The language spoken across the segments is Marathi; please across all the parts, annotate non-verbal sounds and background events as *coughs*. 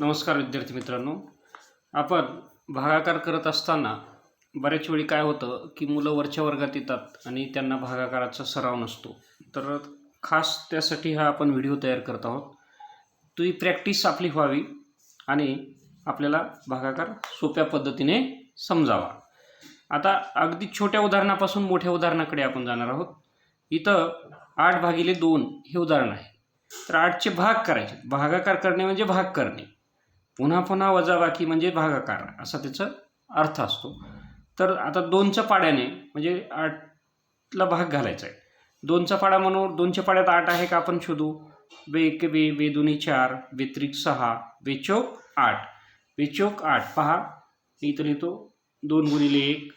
नमस्कार विद्यार्थी मित्रांनो. आपण भागाकार करत असताना बऱ्याच वेळी काय होतं की मुलं वरच्या वर्गात येतात आणि त्यांना भागाकाराचा सराव नसतो. तर खास त्यासाठी हा आपण व्हिडिओ तयार करत आहोत. ती प्रॅक्टिस आपली व्हावी आणि आपल्याला भागाकार सोप्या पद्धतीने समजावा. आता अगदी छोट्या उदाहरणापासून मोठ्या उदाहरणाकडे आपण जाणार आहोत. इथं आठ भागिले दोन हे उदाहरण आहे. तर आठचे भाग करायचे. भागाकार करणे म्हणजे भाग करणे. पुन्हा पुन्हा वजाबाकी म्हणजे भागाकार असा त्याचा अर्थ असतो. तर आता दोनच्या पाड्याने म्हणजे आठला भाग घालायचा आहे. दोनचा पाडा म्हणून दोनच्या पाड्यात आठ आहे का आपण शोधू? बे एक बे बे दोन्ही चार बेत्रिक सहा बेचोक आठ. बेचोक आठ पहा. मी इथं लिहितो दोन गुणिले एक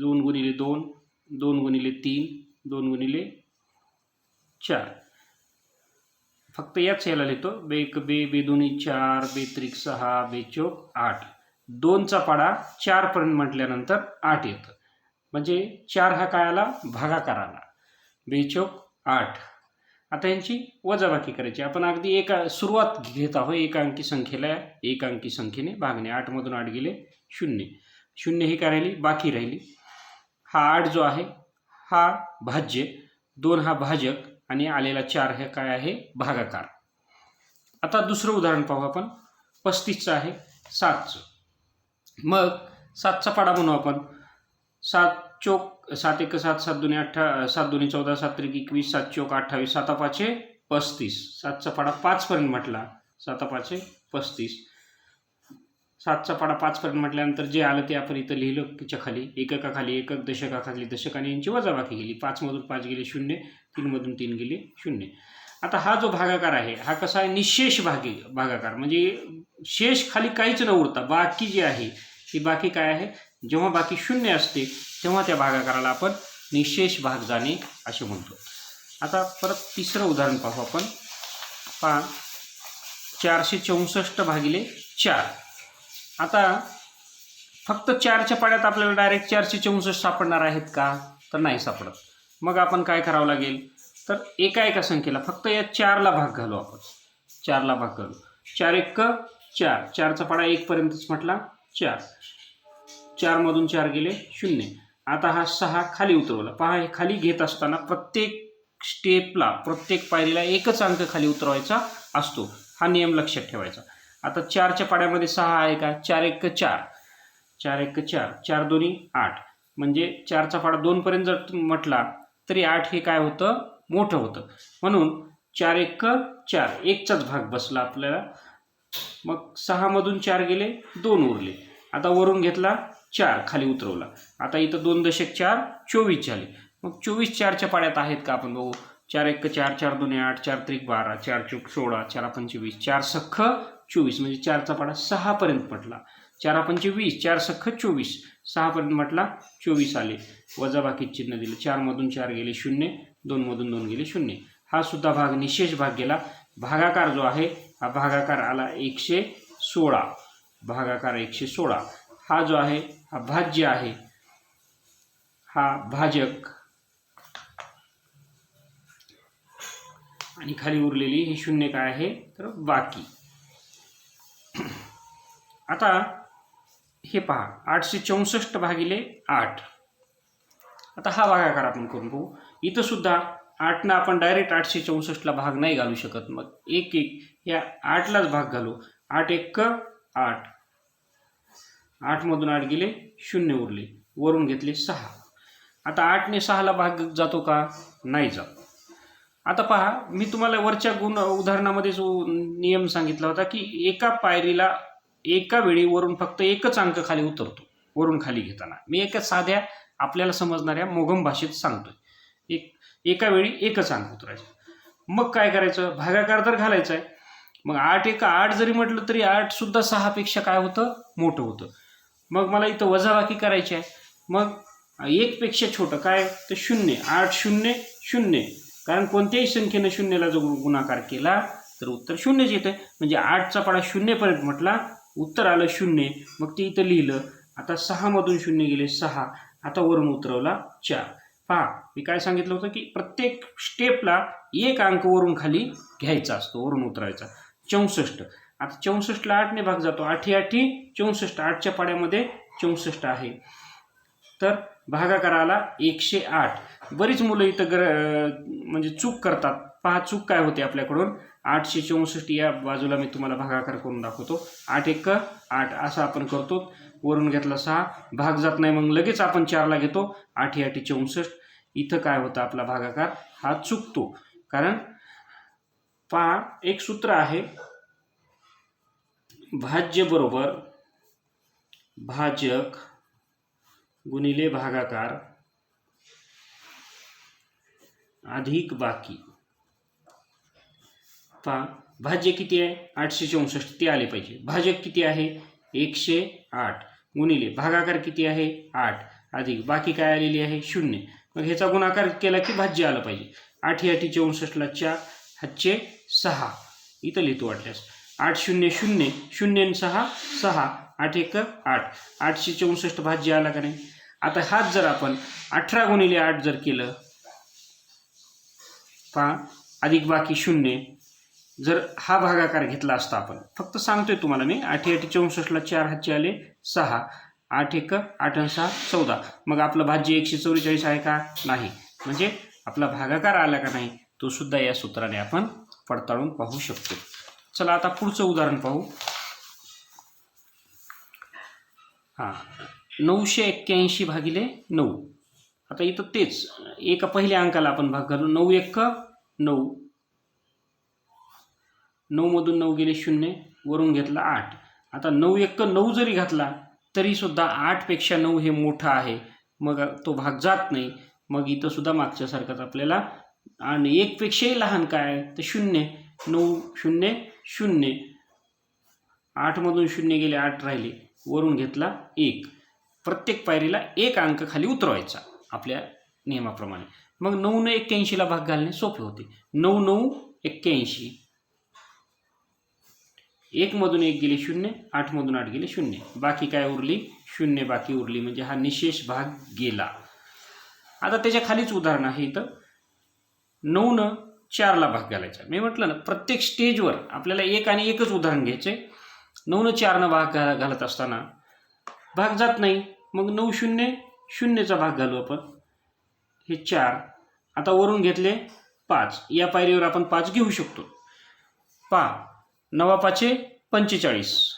दोन गुणिले दोन दोन गुणिले तीन दोन गुणिले चार. फक्त याच याला लिहितो. बे एक बे बेदोनी चार बेत्रिक सहा बेचोक आठ. दोनचा पाडा चारपर्यंत म्हटल्यानंतर आठ येतं. म्हणजे चार हा काय आला? भागाकार आला. बेचोक आठ. आता यांची वजाबाकी करायची. आपण अगदी एका सुरुवात घेत आहोत. एका अंकी संख्येला एक अंकी संख्येने भागणे. आठमधून आठ गेले शून्य. शून्य ही काय राहिली? बाकी राहिली. हा आठ जो आहे हा भाज्य. दोन हा भाजक. आणि आलेला चार हे काय आहे? भागाकार. आता दुसरं उदाहरण पाहू आपण. पस्तीसचं आहे. सातचं. मग सातचा पाडा म्हणू आपण. सात चोक सात एक सात सात दोन्ही अठरा सात दोन्ही चौदा सात त्रिक एकवीस सात चोक अठ्ठावीस साता पाचशे पस्तीस. सातचा पाडा पाचपर्यंत म्हटला. साता पाचशे पस्तीस. सातचा पाडा पाचपर्यंत म्हटल्यानंतर जे आलं ते आपण इथं लिहिलं तिच्या खाली. एककाखाली एकक दशकाखाली दशकाने यांची वजाबाकी गेली पाचमधून पाच गेले शून्य तीनमधून तीन गेले शून्य. आता हा जो भागाकार आहे हा कसा आहे? निशेष भागी भागाकार. म्हणजे शेष खाली काहीच न उरता बाकी जी आहे ती बाकी काय आहे? जेव्हा बाकी शून्य असते तेव्हा त्या भागाकाराला आपण निशेष भाग जाणे असे म्हणतो. आता परत तिसरं उदाहरण पाहू आपण. पहा चारशे चौसष्ट भागिले चार. आता फक्त चारच्या पाड्यात आपल्याला डायरेक्ट चारशे चौसष्ट सापडणार आहेत का? तर नाही सापडत. मग आपण काय करावं लागेल? तर एका एका संख्येला फक्त या चारला भाग घालू आपण. चारला भाग घालू. चार एक चार. चारचा पाडा एकपर्यंतच म्हटला चार. चारमधून चार गेले शून्य. आता हा सहा खाली उतरवला. पहा हे खाली घेत असताना प्रत्येक स्टेपला प्रत्येक पायरीला एकच अंक खाली उतरवायचा असतो. हा नियम लक्षात ठेवायचा. आता चारच्या पाड्यामध्ये सहा आहे का? चार एक चार. चार एक चार. चार दोन्ही आठ. म्हणजे चारचा पाडा दोनपर्यंत जर म्हटला तरी आठ हे काय होतं? मोठं होतं. म्हणून चार एक चार. एकचाच भाग बसला आपल्याला. मग सहामधून चार गेले दोन उरले. आता वरून घेतला चार खाली उतरवला. आता इथं दोन दशक चार चोवीस झाले. मग चोवीस चारच्या पाड्यात आहेत का आपण बघू? चार एक चार चार दोन आठ चार त्रिक बारा चार चौक सोळा चार पंचवीस चार सख्ख चोवीस म्हणजे चारचा पाडा सहापर्यंत म्हटला चार पंचवीस चार सख्ख चोवीस सहापर्यंत म्हटला चोवीस आले. वजाबाकी चिन्ह दिलं. चारमधून चार गेले शून्य दोनमधून दोन गेले शून्य. हा सुद्धा भाग निशेष भाग गेला. भागाकार जो आहे हा भागाकार आला एकशे सोळा. भागाकार एकशे सोळा. हा जो आहे हा भाज्य आहे हा भाजक. आणि खाली उरलेली ही शून्य काय आहे? तर बाकी. आता हे पहा आठशे चौसष्ट भागिले आठ. आता हा भागाकार आपण करून बघू. इथं सुद्धा आठनं आपण डायरेक्ट आठशे चौसष्टला भाग नाही घालू शकत. मग एक एक या आठलाच भाग घालू. आठ एक आठ. आठमधून आठ गेले शून्य उरले. वरून घेतले सहा. आता आठने सहाला भाग जातो का? नाही जात. आता पहा मी तुम्हाला वरच्या गुण उदाहरणामध्ये जो नियम सांगितला होता की एका पायरीला एका वेळी वरून फक्त एकच अंक खाली उतरतो वरून खाली घेताना. मी एका साध्या आपल्याला समजणाऱ्या मोगम भाषेत सांगतोय. एक एका वेळी एकच अंक उतरायचं. मग काय करायचं? भागाकार तर घालायचा आहे. मग आठ एका आठ जरी म्हटलं तरी आठ सुद्धा सहापेक्षा काय होतं? मोठं होतं. मग मला इथं वजाबाकी करायची आहे. मग एकपेक्षा छोटं काय? तर शून्य. आठ शून्य शून्य. कारण कोणत्याही संख्येनं शून्याला जो गुणाकार केला तर उत्तर शून्यच येतं म्हणजे आठचा पाडा शून्यपर्यंत म्हटला उत्तर आलं शून्य मग ते इथं लिहिलं. आता सहामधून शून्य गेले सहा. आता वरून उतरवला चार. पहा मी काय सांगितलं होतं की प्रत्येक स्टेपला एक अंक वरून खाली घ्यायचा असतो वरून उतरायचा. चौसष्ट. आता चौसष्टला आठने भाग जातो. आठी आठी चौसष्ट. आठच्या पाड्यामध्ये चौसष्ट आहे. तर भागाकार आला एकशे आठ. बरीच मुलं इथं गर म्हणजे चूक करतात. पहा चूक काय होते आपल्याकडून? आठशे चौसष्ट या बाजूला मी तुम्हाला भागाकार करून दाखवतो. आठ एक आठ असं आपण करतो. वरून घेतला सहा. भाग जात नाही मग लगेच आपण चारला घेतो. आठी आठी चौसष्ट. इथं काय होतं आपला भागाकार? हा चुकतो. कारण पहा एक सूत्र आहे. भाज्य बरोबर भाजक गुणिले भागाकार अधिक बाकी. पहा भाज्य किती आहे? आठशे चौसष्ट ते आले पाहिजे. भाजक किती आहे? एकशे आठ. गुणिले भागाकार किती आहे? आठ. अधिक बाकी काय आलेली आहे? शून्य. मग ह्याचा गुणाकार केला की भाज्य आलं पाहिजे. आठी आठी चौसष्टला चार हातचे सहा. इथं लिहितो वाटल्यास. आठ शून्य शून्य शून्य आणि सहा सहा. आठ एक आठ. आठशे चौसष्ट भाज्य आला का नाही? आता हाच जर आपण अठरा गुणिले आठ जर केलं पहा अधिक बाकी शून्य जर हा भागाकार घेतला असता आपण फक्त सांगतोय तुम्हाला मी आठी आठी चौसष्टला चार हातचे आले सहा आठ एक आठ सहा चौदा. मग आपलं भाज्य एकशे चौवेचाळीस आहे का? नाही. म्हणजे आपला भागाकार आला का नाही तो सुद्धा या सूत्राने आपण पडताळून पाहू शकतो. चला आता पुढचं उदाहरण पाहू. हां नऊशे एक्क्याऐंशी भागिले नऊ. आता इथं तेच एका पहिल्या अंकाला आपण भाग घालू. नऊ एक नऊ. नऊमधून नऊ गेले शून्य वरून घेतला आठ. आता नऊ एक नऊ जरी घातला तरीसुद्धा आठपेक्षा नऊ हे मोठं आहे. मग तो भाग जात नाही. मग इथंसुद्धा मागच्यासारखंच आपल्याला आणि एकपेक्षाही लहान काय? आहे तर शून्य. नऊ शून्य शून्य. आठमधून शून्य गेले आठ राहिले. वरून घेतला एक. प्रत्येक पायरीला एक अंक खाली उतरवायचा आपल्या नियमाप्रमाणे. मग नऊ न एक्क्याऐंशीला भाग घालणे सोपे होते. नऊ नऊ एक्क्याऐंशी. एकमधून एक गेले शून्य आठमधून आठ गेले शून्य. बाकी काय उरली? शून्य बाकी उरली म्हणजे हा निशेष भाग गेला. आता त्याच्या खालीच उदाहरण आहे इथं. नऊनं चारला भाग घालायचा. मी म्हटलं ना प्रत्येक स्टेजवर आपल्याला एक आणि एकच उदाहरण घ्यायचे. नऊनं चारनं भाग घाला घालत असताना भाग जात नाही. मग नऊ शून्य शून्यचा भाग घालू आपण. हे चार. आता वरून घेतले पाच. या पायरीवर आपण पाच घेऊ शकतो. पा नवा पाचे पंचेचाळीस.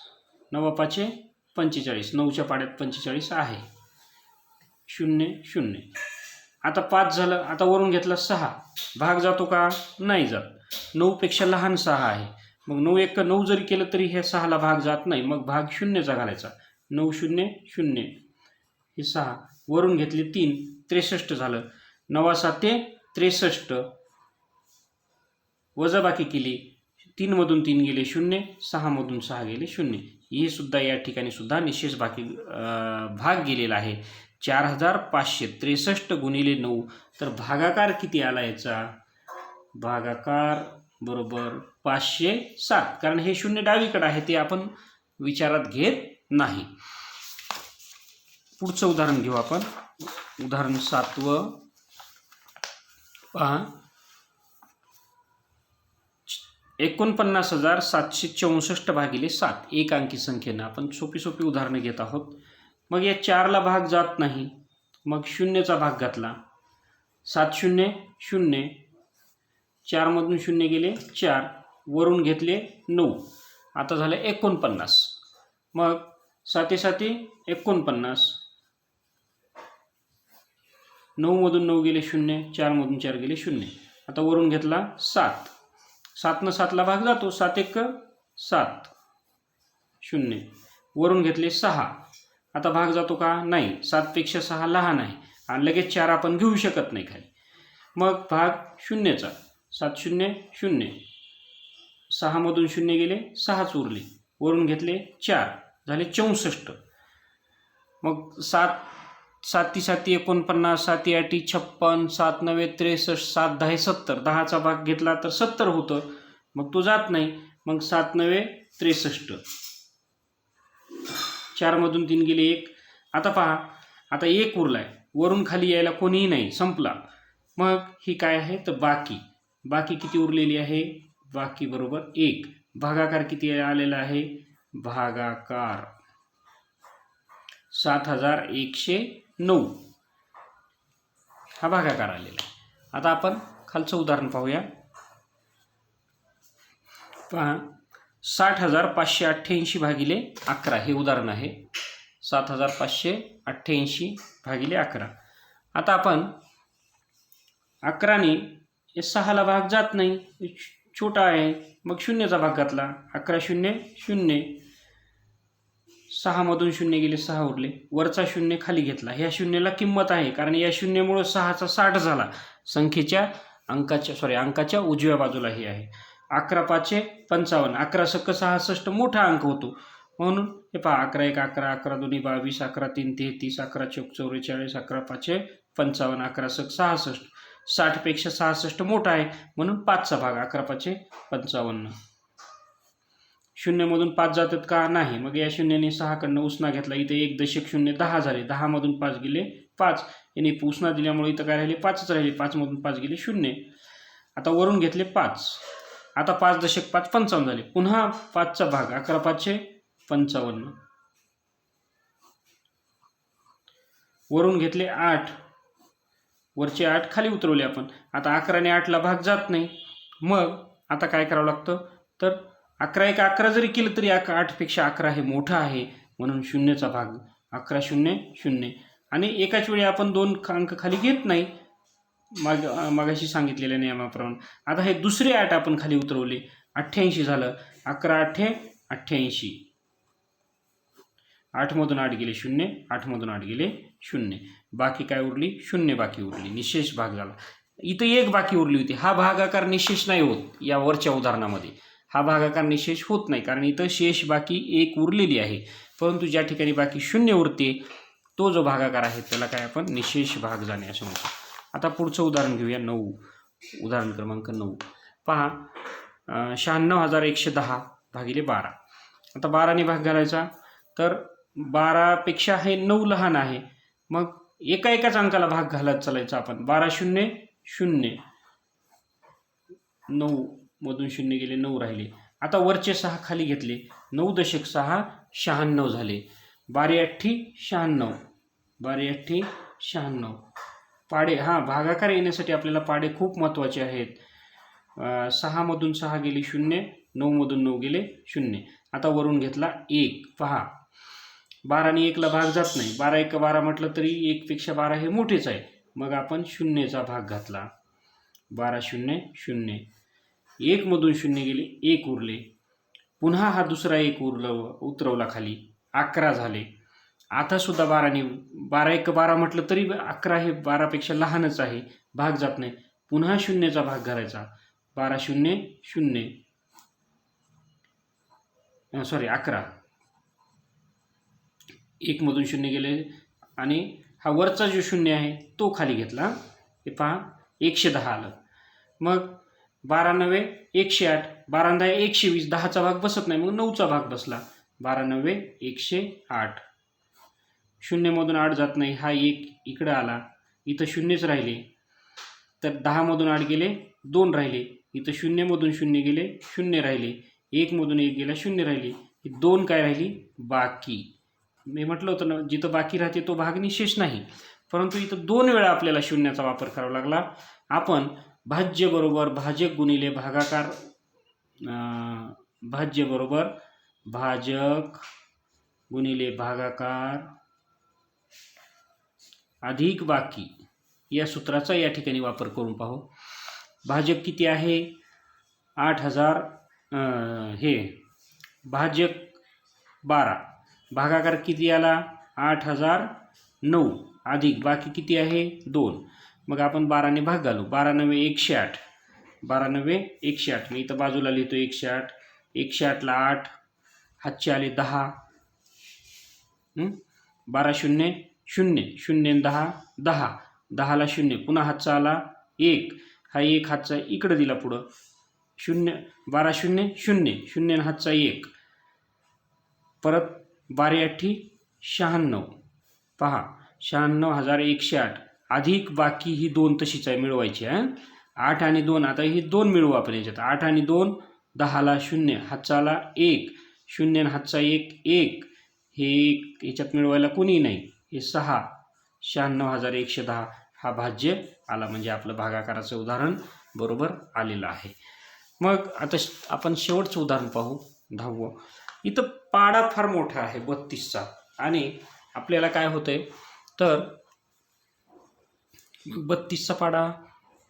नवा पाचे पंचेचाळीस. नऊच्या पाड्यात पंचेचाळीस आहे. शून्य शून्य. आता पाच झालं. आता वरून घेतला सहा. भाग जातो का? नाही जात. नऊपेक्षा लहान सहा आहे. मग नऊ एक नऊ जरी केलं तरी ह्या सहाला भाग जात नाही. मग भाग शून्यचा घालायचा. नऊ शून्य शून्य. हे सहा. वरून घेतले तीन. त्रेसष्ट झालं. नवा साते त्रेसष्ट. वजाबाकी केली. तीनमधून तीन गेले शून्य सहामधून सहा गेले शून्य. हे सुद्धा या ठिकाणी सुद्धा निशेष बाकी भाग गेलेला आहे. चार हजार पाचशे त्रेसष्ट गुणिले नऊ. तर भागाकार किती आला याचा? भागाकार बरोबर पाचशे सात. कारण हे शून्य डावीकडे आहे ते आपण विचारात घेत नाही. पुढचं उदाहरण घेऊ आपण. उदाहरण सातवं पहा एकोणपन्नास हजार सातशे चौसष्ट भागिले सात. एक अंकी संख्येनं आपण सोपी सोपी उदाहरणं घेत आहोत. मग या चारला भाग जात नाही. मग शून्यचा भाग घातला. सात शून्य शून्य. चारमधून शून्य गेले चार. वरून घेतले नऊ. आता झालं एकोणपन्नास. मग साते साते एकोणपन्नास. नऊमधून नऊ गेले शून्य चारमधून चार गेले शून्य. आता वरून घेतला सात. सातनं सातला भाग जातो सात एक सात. शून्य. वरून घेतले सहा. आता भाग जातो का? नाही. सातपेक्षा सहा लहान आहे. आणि लगेच चार आपण घेऊ शकत नाही खाली. मग भाग शून्यचा. सात शून्य शून्य. सहामधून शून्य गेले सहाच उरले. वरून घेतले चार. झाले चौसष्ट. मग सात साती साती एकोणपन्नास साती आठी छप्पन सात नव्वे त्रेसष्ट सात दहा सत्तर. दहाचा भाग घेतला तर सत्तर होतं. मग तो जात नाही. मग सात नव्हे त्रेसष्ट. चारमधून तीन गेले एक. आता पहा. आता एक उरलाय. वरून खाली यायला कोणीही नाही. संपला. मग ही काय आहे? तर बाकी. बाकी किती उरलेली आहे? बाकी बरोबर एक. भागाकार किती आलेला आहे? भागाकार. सात हजार एकशे नऊ. हा भागाकार आलेला आहे. आता आपण खालचं उदाहरण पाहूया. पहा साठ हजार पाचशे अठ्ठ्याऐंशी भागिले अकरा हे उदाहरण आहे. सात हजार पाचशे अठ्ठ्याऐंशी भागिले अकरा. आता आपण अकराने हे सहाला भाग जात नाही. छोटा आहे. मग शून्यचा भाग घातला. अकरा शून्य शून्य. सहामधून शून्य गेले सहा उरले. वरचा शून्य खाली घेतला. ह्या शून्याला किंमत आहे कारण या शून्यामुळं सहाचा साठ झाला. संख्येच्या अंकाच्या सॉरी अंकाच्या उजव्या बाजूला हे आहे. अकरा पाचशे पंचावन्न. अकरा सक्क सहासष्ट मोठा अंक होतो. म्हणून हे पहा अकरा एक अकरा अकरा दोन्ही बावीस अकरा तीन तेहतीस अकरा चौक चौवेचाळीस अकरा पाचशे पंचावन्न अकरा सक सहासष्ट. साठपेक्षा सहासष्ट मोठा आहे. म्हणून पाचचा भाग अकरा पाचशे पंचावन्न. शून्यमधून पाच जातात का? नाही. मग या शून्याने सहाकडनं उसना घेतला. इथे एक दशक शून्य दहा झाले. दहामधून पाच गेले पाच. याने उसना दिल्यामुळे इथं काय राहिले? पाचच राहिले. पाचमधून पाच गेले शून्य. आता वरून घेतले पाच. आता पाच दशक पाच पंचावन्न झाले. पुन्हा पाचचा भाग. अकरा पाचशे पंचावन्न. वरून घेतले आठ. वरचे आठ खाली उतरवले आपण. आता अकराने आठला भाग जात नाही. मग आता काय करावं लागतं? तर अकरा एक अकरा जरी केलं तरी अक आठपेक्षा अकरा हे मोठं आहे म्हणून शून्यचा भाग. अकरा शून्य शून्य. आणि एकाच वेळी आपण दोन अंक खाली घेत नाही. माग मागाशी सांगितलेल्या नियमाप्रमाणे. आता हे दुसरे आठ आपण खाली उतरवले. अठ्ठ्याऐंशी झालं. अकरा अठ्ठे अठ्ठ्याऐंशी. आठमधून आठ गेले शून्य आठमधून आठ गेले शून्य. बाकी काय उरली? शून्य बाकी उरली. निशेष भाग झाला. इथं एक बाकी उरली होती. हा भागाकार निशेष नाही होत या वरच्या उदाहरणामध्ये. हा भागाकार निशेष होत नाही कारण इथं शेष बाकी एक उरलेली आहे. परंतु ज्या ठिकाणी बाकी शून्य उरते तो जो भागाकार आहे त्याला काय आपण निशेष भाग जाणे असं म्हणतो. आता पुढचं उदाहरण घेऊया नऊ. उदाहरण क्रमांक नऊ. पहा शहाण्णव हजार एकशे दहा भागिले बारा. आता बाराने भाग घालायचा तर बारापेक्षा हे नऊ लहान आहे. मग एका एकाच अंकाला भाग घालत चालायचा आपण. बारा शून्य शून्य. नऊ. मधून शून्य गेले नऊ राहिले. आता वरचे सहा खाली घेतले. नऊ दशक सहा शहाण्णव झाले. बारे अठ्ठी शहाण्णव. बारे अठ्ठी शहाण्णव. पाडे हां भागाकार येण्यासाठी आपल्याला पाडे खूप महत्त्वाचे आहेत. सहामधून सहा गेले शून्य नऊमधून नऊ गेले शून्य. आता वरून घेतला एक. पहा. बाराने एकला भाग जात नाही. बारा एक बारा म्हटलं तरी एकपेक्षा बारा हे मोठेच आहे. मग आपण शून्यचा भाग घातला. बारा शून्य शून्य. एकमधून शून्य गेले एक उरले. पुन्हा हा दुसरा एक उरलं उतरवला खाली. अकरा झाले. आता सुद्धा बाराने बारा एक बारा म्हटलं तरी अकरा हे बारापेक्षा लहानच आहे. भाग जात नाही. पुन्हा शून्यचा भाग घालायचा. बारा शून्य शून्य. सॉरी अकरा. एकमधून शून्य गेले आणि हा वरचा जो शून्य आहे तो खाली घेतला. हे पहा एकशे दहा आलं. मग बारा नव्हे एकशे आठ. बारा दहा एकशे वीस. दहाचा भाग बसत नाही मग नऊचा भाग बसला. बारा नव्वे एकशे आठ. शून्यमधून आठ जात नाही हा एक इकडं आला. इथं शून्यच राहिले. तर दहामधून आठ गेले दोन राहिले. इथं शून्यमधून शून्य गेले शून्य राहिले. एकमधून एक गेला शून्य राहिले. ही दोन काय राहिली? बाकी. मी म्हटलं होतं ना जिथं बाकी राहते तो भाग निशेष नाही. परंतु इथं दोन वेळा आपल्याला शून्याचा वापर करावा लागला. आपण भाज्य बरोबर भाजक गुणिले भागाकार भाज्य बरोबर भाजक गुणिले भागाकार अधिक बाकी. या सूत्राचा या ठिकाणी वापर करून पाहू. भाजक किती आहे? आठ हजार हे भाजक बारा. भागाकार किती आला? आठ हजार नऊ. अधिक बाकी किती आहे? दोन. मग आपण बाराने भाग घालू. बारा नव्हे एकशे आठ. बारा नव्हे एकशे आठ. मी इथं बाजूला लिहितो एकशे आठ. एकशे आठला आठ. हातचे आले दहा. बारा शून्य शून्य. शून्य दहा दहा. दहाला शून्य. पुन्हा हातचा आला एक. हा एक हातचा इकडं दिला पुढं. शून्य बारा शून्य शून्य. शून्य आणि हातचा एक. परत बारे अठ्ठी शहाण्णव. पहा. शहाण्णव हजार एकशे आठ. अधिक बाकी ही दोन तशीच आहे मिळवायची आहे आठ आणि दोन आता ही दोन मिळवू आपण याच्यात. आठ आणि दोन दहाला शून्य हातचाला एक. शून्य आणि हातचा एक एक. हे एक याच्यात मिळवायला कोणी नाही. हे सहा. शहाण्णव हजार एकशे दहा हा भाज्य आला म्हणजे आपलं भागाकाराचं उदाहरण बरोबर आलेलं आहे. मग आता आपण शेवटचं उदाहरण पाहू दहावं. इथं पाडा फार मोठा आहे बत्तीसचा. आणि आपल्याला काय होतंय? तर बत्तीसचा पाडा.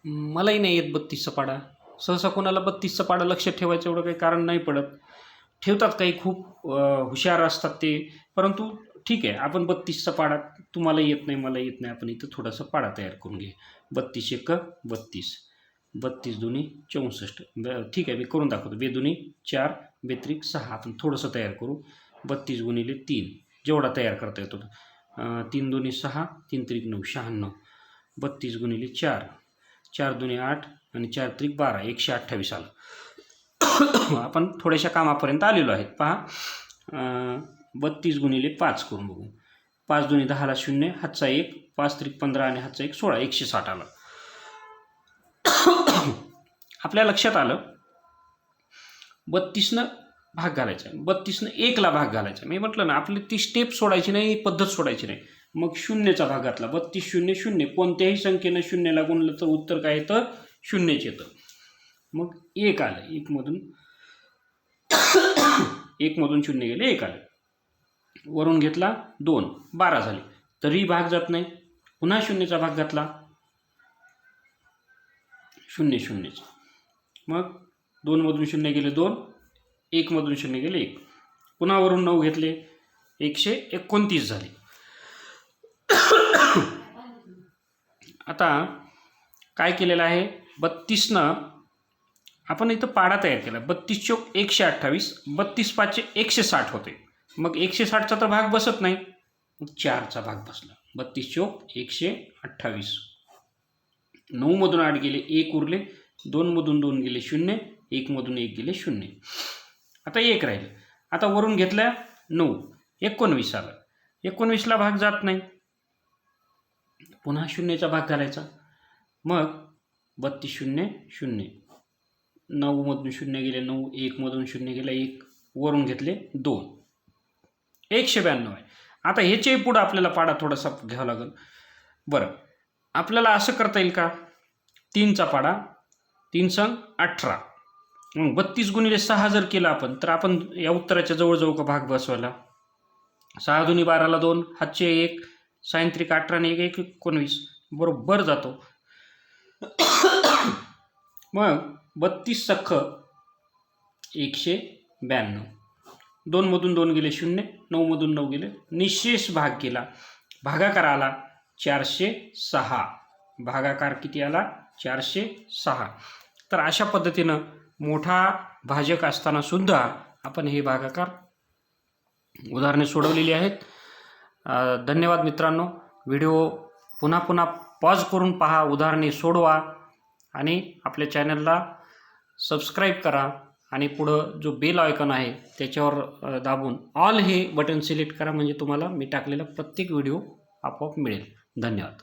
मलाही नाही येत बत्तीसचा पाडा. सहसा कोणाला बत्तीसचा पाडा लक्षात ठेवायचं एवढं काही कारण नाही पडत. ठेवतात काही खूप हुशार असतात ते. परंतु ठीक आहे आपण बत्तीसचा पाडा तुम्हाला येत नाही मला येत नाही. आपण इथं थोडासा पाडा तयार करून घे बत्तीस एक बत्तीस. बत्तीस दोन्ही चौसष्ट. ठीक आहे मी करून दाखवतो. बे दोन्ही चार बेत्रिक सहा. आपण थोडंसं तयार करू. बत्तीस गुणिले तीन. जेवढा तयार करता येतो. तीन दोन्ही सहा तीन त्रिक नऊ शहाण्णव. बत्तीस गुणिले चार. चार दुने आठ आणि चार त्रिक बारा एकशे अठ्ठावीस आलं. आपण थोड्याशा कामापर्यंत आलेलो आहेत. पहा बत्तीस गुणिले पाच करून बघू. पाच दोन्ही दहाला शून्य हातचा एक पाच त्रिक पंधरा आणि हातचा एक सोळा एकशे साठ आलं. आपल्या लक्षात आलं बत्तीसनं भाग घालायचा. बत्तीसनं एकला भाग घालायचा. मी म्हटलं ना आपली ती स्टेप सोडायची नाही पद्धत सोडायची नाही. मग शून्यचा भाग घातला बत्तीस शून्य शून्य. कोणत्याही संख्येनं शून्यला गुणलं तर उत्तर काय येतं? शून्यच येतं. मग एक आलं. एकमधून *coughs* एकमधून शून्य गेले. एक आले. वरून घेतला. दोन. बारा झाले. तरी भाग जात नाही. पुन्हा शून्यचा भाग घातला. शून्य शून्यचा. मग दोनमधून शून्य गेले दोन. एकमधून शून्य गेले एक. पुन्हा वरून नऊ घेतले. एकशे एकोणतीस झाले. आता काय केलेलं आहे? बत्तीसनं आपण इथं पाडा तयार केला. बत्तीस चोक एकशे अठ्ठावीस बत्तीस पाचशे एकशे साठ होते. मग एकशे साठचा तर भाग बसत नाही. मग चारचा भाग बसला. बत्तीस चोक एकशे अठ्ठावीस. नऊमधून आठ गेले एक उरले. दोनमधून दोन गेले शून्य. एकमधून एक गेले शून्य. आता एक राहिले. आता वरून घेतल्या नऊ. एकोणवीस आलं. एकोणवीसला भाग जात नाही. पुन्हा शून्यचा भाग घालायचा मग बत्तीस शून्य शून्य. नऊमधून शून्य गेले नऊ एकमधून शून्य गेले एक. वरून घेतले दोन. एकशे ब्याण्णव आहे. आता ह्याच्याही पुढं आपल्याला पाडा थोडासा घ्यावा लागेल. बरं. आपल्याला असं करता येईल का? तीनचा पाडा तीन संग अठरा. मग बत्तीस गुणिले सहा जर केला आपण तर आपण या उत्तराच्या जवळजवळ का भाग बसवायला? सहा दुनी बाराला दोन हातचे एक. सायंत्रिक अठरा आणि एक एक एकोणवीस. बरोबर जातो. मग बत्तीस सख्ख एकशे ब्याण्णव. दोनमधून दोन गेले शून्य नऊमधून नऊ गेले. निशेष भाग केला. भागाकार आला चारशे सहा. भागाकार किती आला? चारशे सहा. तर अशा पद्धतीनं मोठा भाजक असताना सुद्धा आपण हे भागाकार उदाहरणे सोडवलेली आहेत. धन्यवाद मित्रांनो. व्हिडिओ पुन्हा पुन्हा पॉज करून पहा उदाहरणे सोडवा आणि आपल्या चॅनलला सबस्क्राईब करा आणि पुढं जो बेल आयकॉन आहे त्याच्यावर दाबून ऑल हे बटन सिलेक्ट करा म्हणजे तुम्हाला मी टाकलेला प्रत्येक व्हिडिओ आपोआप मिळेल. धन्यवाद.